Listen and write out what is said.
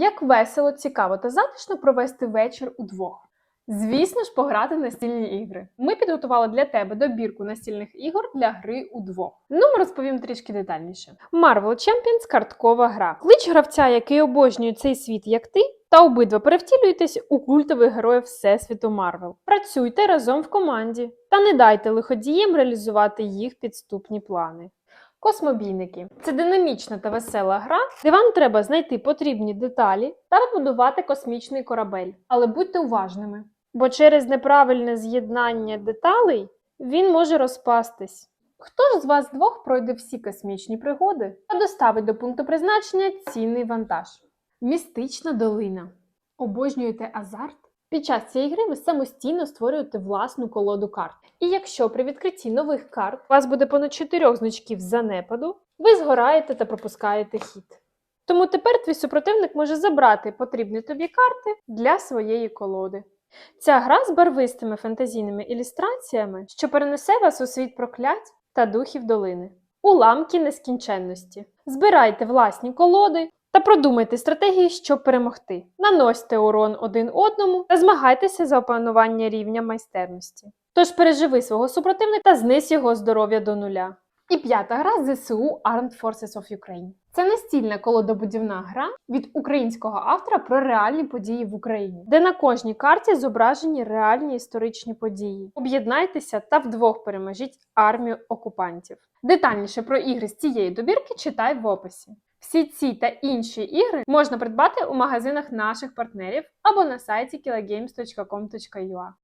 Як весело, цікаво та затишно провести вечір удвох. Звісно ж, пограти в настільні ігри. Ми підготували для тебе добірку настільних ігор для гри удвох. Ну, ми розповім трішки детальніше. Marvel Champions карткова гра. Клич гравця, який обожнює цей світ, як ти, та обидва перевтілюєтесь у культових героїв Всесвіту Марвел. Працюйте разом в команді та не дайте лиходіям реалізувати їх підступні плани. Космобійники це динамічна та весела гра, де вам треба знайти потрібні деталі та побудувати космічний корабель. Але будьте уважними, бо через неправильне з'єднання деталей він може розпастись. Хто ж з вас двох пройде всі космічні пригоди та доставить до пункту призначення цінний вантаж? Містична долина. Обожнюєте азарт? Під час цієї гри ви самостійно створюєте власну колоду карт. І якщо при відкритті нових карт у вас буде понад чотирьох значків занепаду, ви згораєте та пропускаєте хід. Тому тепер твій супротивник може забрати потрібні тобі карти для своєї колоди. Ця гра з барвистими фантазійними ілюстраціями, що перенесе вас у світ проклять та духів долини. Уламки нескінченності. Збирайте власні колоди та продумайте стратегії, щоб перемогти. Наносьте урон один одному та змагайтеся за опанування рівня майстерності. Тож переживи свого супротивника та знись його здоров'я до нуля. І п'ята гра ЗСУ Armed Forces of Ukraine. Це настільна колодобудівна гра від українського автора про реальні події в Україні, де на кожній карті зображені реальні історичні події. Об'єднайтеся та вдвох переможіть армію окупантів. Детальніше про ігри з цієї добірки читай в описі. Всі ці та інші ігри можна придбати у магазинах наших партнерів або на сайті killagames.com.ua.